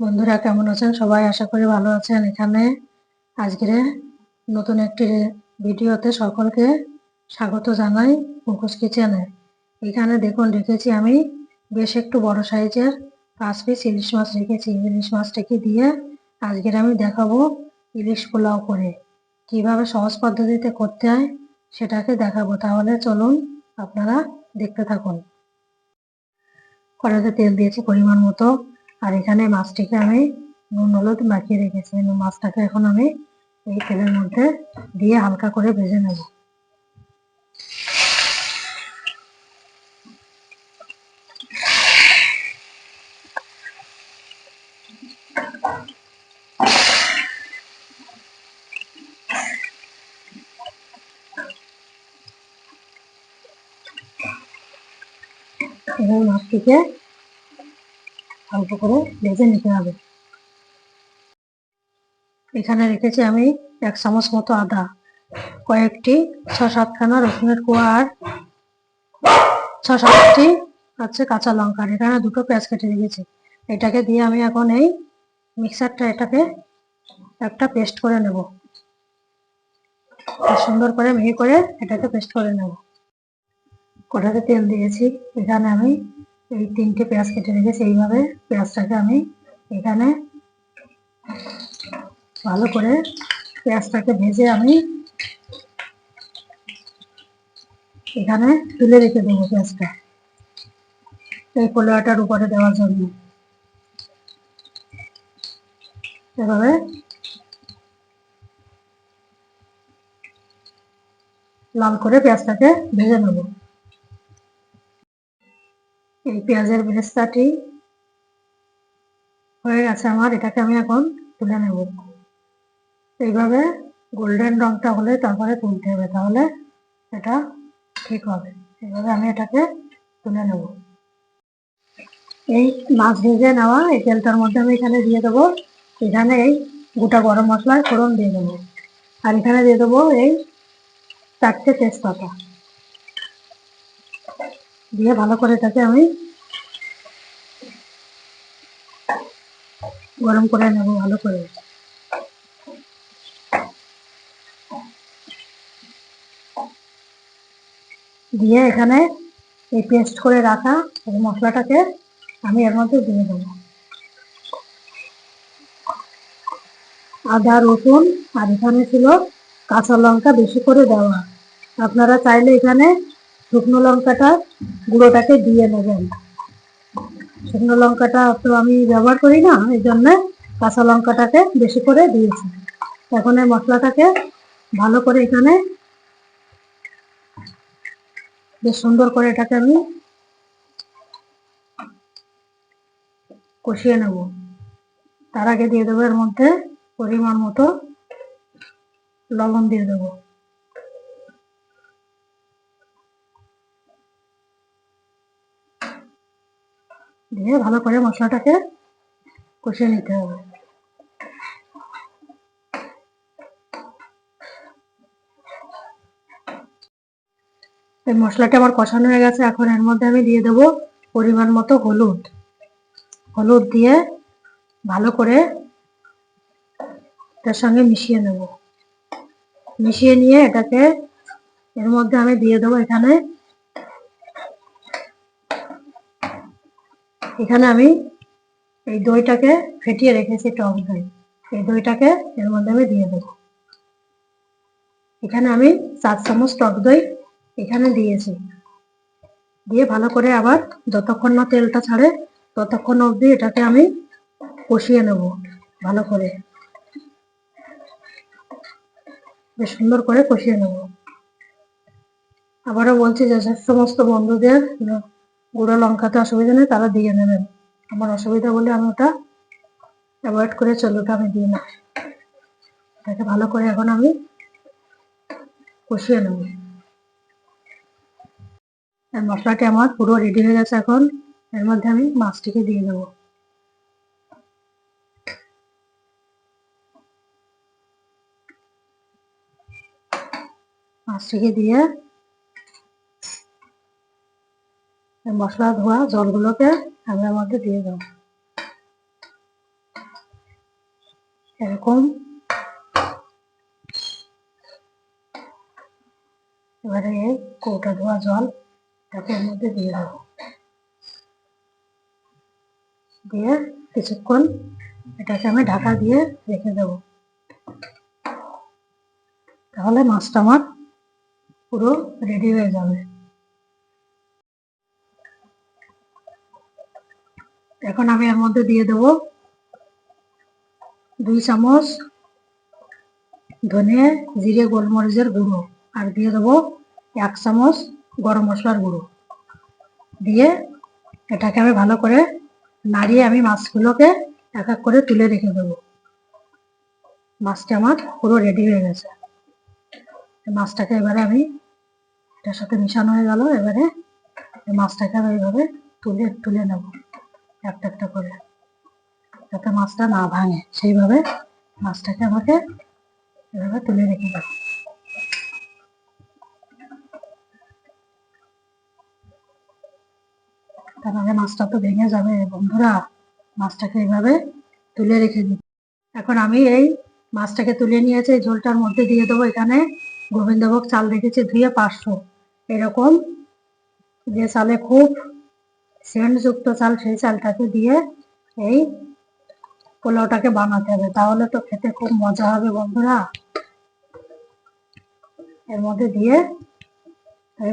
বন্ধুরা কেমন আছেন? সবাই আশা করি ভালো আছেন। এখানে আজকের নতুন একটি ভিডিওতে সকলকে স্বাগত জানাই মুখোশ কিচেনে। এখানে দেখুন, রেখেছি আমি বেশ একটু বড় সাইজের পাঁচ পিস ইলিশ মাছ রেখেছি। ইলিশ মাছটাকে দিয়ে আজকের আমি দেখাবো ইলিশ পোলাও করে। কীভাবে সহজ পদ্ধতিতে করতে হয় সেটাকে দেখাবো। তাহলে চলুন আপনারা দেখতে থাকুন। কড়াতে তেল দিয়েছি পরিমাণ মতো। আর এখানে মাছটিকে আমি নুন, হলুদ মাখিয়ে রেখেছি। মাছটাকে এখন আমি এই তেলের মধ্যে দিয়ে হালকা করে ভেজে নেব। এবার মাছটিকে অল্প করে ভেজে নিতে হবে। এখানে রেখেছি আমি এক চামচ মতো আদা, কয়েকটি ছ সাতখানা রসুনের কোয়া আর ছ সাতটি হচ্ছে কাঁচা লঙ্কা এখানে দুটো পেঁয়াজ কেটে রেখেছি। এটাকে দিয়ে আমি এখন এই মিক্সারটা এটাকে একটা পেস্ট করে নেব। সুন্দর করে মিহি করে এটাকে পেস্ট করে নেব। কড়াতে তেল দিয়েছি। এখানে আমি এই তিনটে পেঁয়াজ কেটে রেখেছি এইভাবে। পেঁয়াজটাকে আমি এখানে ভালো করে পেঁয়াজটাকে ভেজে আমি এখানে তুলে রেখে দেবো পেঁয়াজটা এই পোলোয়াটার উপরে দেওয়ার জন্য। এভাবে লাল করে পেঁয়াজটাকে ভেজে নেব। এই পেঁয়াজের বেরেস্তাটি হয়ে গেছে আমার, এটাকে আমি এখন তুলে নেব। এইভাবে গোল্ডেন রংটা হলে তারপরে তুলতে হবে, তাহলে এটা ঠিক হবে। এইভাবে আমি এটাকে তুলে নেব। এই মাছ ভেজে নেওয়া এই তেলটার মধ্যে আমি এখানে দিয়ে দেবো, এখানে এই গোটা গরম মশলার ফোড়ন দিয়ে দেবো। আর এখানে দিয়ে দেবো এই চারটে তেজপাতা। দিয়ে ভালো করে এটাকে আমি গরম করে নেব, ভালো করে। দিয়ে এখানে এই পেস্ট করে রাখা এই মশলাটাকে আমি এর মধ্যে দিয়ে দেবো। আদা, রসুন আর এখানে ছিল কাঁচা লঙ্কা বেশি করে দেওয়া। আপনারা চাইলে এখানে শুকনো লঙ্কাটা গুঁড়োটাকে দিয়ে নেবেন। শুকনো লঙ্কাটা তো আমি ব্যবহার করি না, এই জন্য কাঁচা লঙ্কাটাকে বেশি করে দিয়েছি। এখন এই মশলাটাকে ভালো করে এখানে বেশ সুন্দর করে এটাকে আমি কষিয়ে নেব। তার আগে দিয়ে দেবো এর মধ্যে পরিমাণ মতো লবণ দিয়ে দেবো। দিয়ে ভালো করে মশলাটাকে কষিয়ে নিতে হবে। এই মশলাটা আমার কষানো হয়ে গেছে, এখন এর মধ্যে আমি দিয়ে দেবো পরিমাণ মতো হলুদ। হলুদ দিয়ে ভালো করে তার সঙ্গে মিশিয়ে নেব। মিশিয়ে নিয়ে এটাকে এর মধ্যে আমি দিয়ে দেবো এখানে এখানে আমি এই দইটাকে ফেটিয়ে রেখেছি টক দই। এই দইটাকে এর মধ্যে আমি দিয়ে দেবো। এখানে আমি চার চামচ টক দই এখানে দিয়েছি। দিয়ে ভালো করে আবার যতক্ষণ না তেলটা ছাড়ে ততক্ষণ অবধি এটাকে আমি কষিয়ে নেব ভালো করে। বেশ সুন্দর করে কষিয়ে নেব। আবারও বলছি যে সমস্ত বন্ধুদের গুঁড়ো লঙ্কাতে অসুবিধা নেই, তারা দিয়ে নেবেন। আমার অসুবিধা বলে আমি ওটা অ্যাভয়েড করে চলি ওটা আমি দিই না। এটাকে ভালো করে এখন আমি কষিয়ে নেব। মশলাটি আমার পুরো রেডি হয়ে গেছে এখন। এর মধ্যে আমি মাছটিকে দিয়ে দেবো। মাছটিকে দিয়ে মশলা ধোয়া জলগুলোকে আমি মধ্যে দিয়ে দেবো। এরকম। এবারে এই কৌটা ধোয়া জল এটাকে এর মধ্যে দিয়ে দেবো। দিয়ে কিছুক্ষণ এটাকে আমি ঢাকা দিয়ে রেখে দেবো। তাহলে মাছটা আমার পুরো রেডি হয়ে যাবে। এখন আমি এর মধ্যে দিয়ে দেব দুই চামচ ধনে জিরে, গোলমরিচের গুঁড়ো আর দিয়ে দেবো এক চামচ গরম মশলার গুঁড়ো। দিয়ে এটাকে আমি ভালো করে নাড়িয়ে আমি মাছগুলোকে এক এক করে তুলে রেখে দেবো। মাছটা আমার পুরো রেডি হয়ে গেছে। মাছটাকে এবারে আমি এটার সাথে মিশানো হয়ে গেল। এবারে মাছটাকে আমি এইভাবে তুলে তুলে নেব। একটা একটা করে। যাতে মাছটা না ভাঙে। সেইভাবে মাছটাকে আমাকে এভাবে তুলে রেখে দেবো তাহলে মাছটা তো ভেঙে যাবে। বন্ধুরা, মাছটাকে এইভাবে তুলে রেখে দিই। এখন আমি এই মাছটাকে তুলে নিয়েছি। এই ঝোলটার মধ্যে দিয়ে দেবো এখানে গোবিন্দভোগ চাল রেখেছি ধুয়ে পাঁচশো। এরকম যে চালে খুব সেন্টযুক্ত চাল, সেই চালটাকে দিয়ে এই পোলাওটাকে বানাতে হবে। তাহলে তো খেতে খুব মজা হবে বন্ধুরা। এর মধ্যে দিয়ে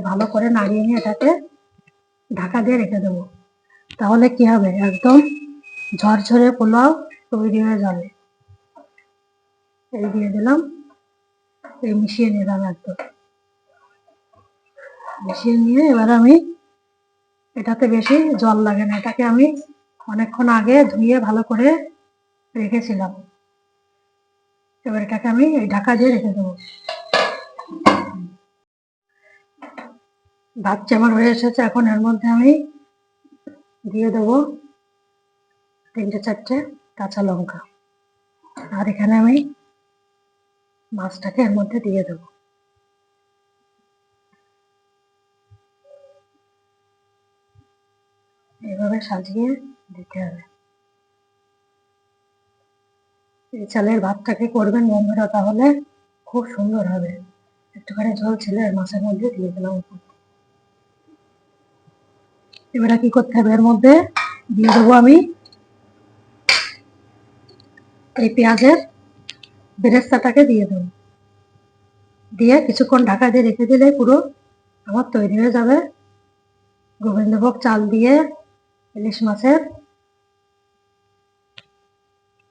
ভালো করে নাড়িয়ে নিয়ে এটাকে ঢাকা দিয়ে রেখে দেবো। তাহলে কি হবে? একদম ঝরঝরে পোলাও তৈরি হয়ে যাবে। এই দিয়ে দিলাম। এই মিশিয়ে নিলাম একদম। মিশিয়ে নিয়ে এবার আমি এটাতে বেশি জল লাগে না, এটাকে আমি অনেকক্ষণ আগে ধুয়ে ভালো করে রেখেছিলাম। এবার এটাকে আমি এই ঢাকা দিয়ে রেখে দেবো। ভাত আমার হয়ে এসেছে, এখন এর মধ্যে আমি দিয়ে দেবো তিনটে চারটে কাঁচা লঙ্কা। আর এখানে আমি মাছটাকে এর মধ্যে দিয়ে দেবো। এভাবে সাজিয়ে দিতে হবে। এই চালের ভাতটাকে করবেন বন্ধুরা তাহলে খুব সুন্দর হবে। একটুখানি ঝোল ছিল আর মাছের মধ্যে দিয়ে দিলাম উপর। এবারে কি করতে হবে? এর মধ্যে দিয়ে দেবো আমি এই পেঁয়াজের বেরেস্তাটাকে দিয়ে দেবো। দিয়ে কিছুক্ষণ ঢাকা দিয়ে রেখে দিলে পুরো আমার তৈরি হয়ে যাবে। গোবিন্দভোগ চাল দিয়ে ইলিশ মাছের?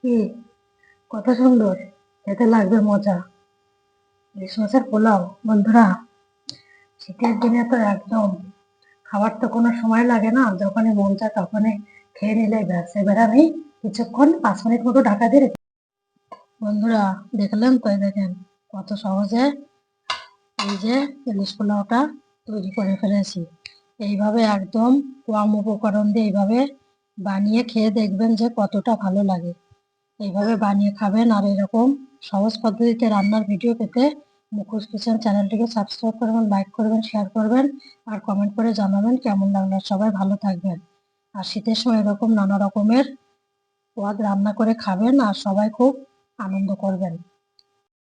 কি? কত সুন্দর। খেতে লাগবে মজা। ইলিশ মাছের পোলাও, বন্ধুরা। শীতের দিনে তো একদম খাবার তো কোনো সময় লাগে না। যখনই মন চায় তখনই খেয়ে নিলে ব্যাস। এবার আমি কিছুক্ষণ পাঁচ মিনিট মতো ঢাকা দিয়ে বন্ধুরা দেখলেন তো দেখেন, কত সহজে এই যে ইলিশ পোলাওটা তৈরি করে ফেলেছি। এইভাবে একদম কম উপকরণ দিয়ে এইভাবে বানিয়ে খেয়ে দেখবেন যে কতটা ভালো লাগে। এইভাবে বানিয়ে খাবেন আর এরকম সহজ পদ্ধতিতে রান্নার ভিডিও পেতে মুখোশ কিচেন চ্যানেলটিকে সাবস্ক্রাইব করবেন লাইক করবেন শেয়ার করবেন আর কমেন্ট করে জানাবেন কেমন লাগল। সবাই ভালো থাকবেন। আর শীতের সময় এরকম নানা রকমের পদ রান্না করে খাবেন আর সবাই খুব আনন্দ করবেন।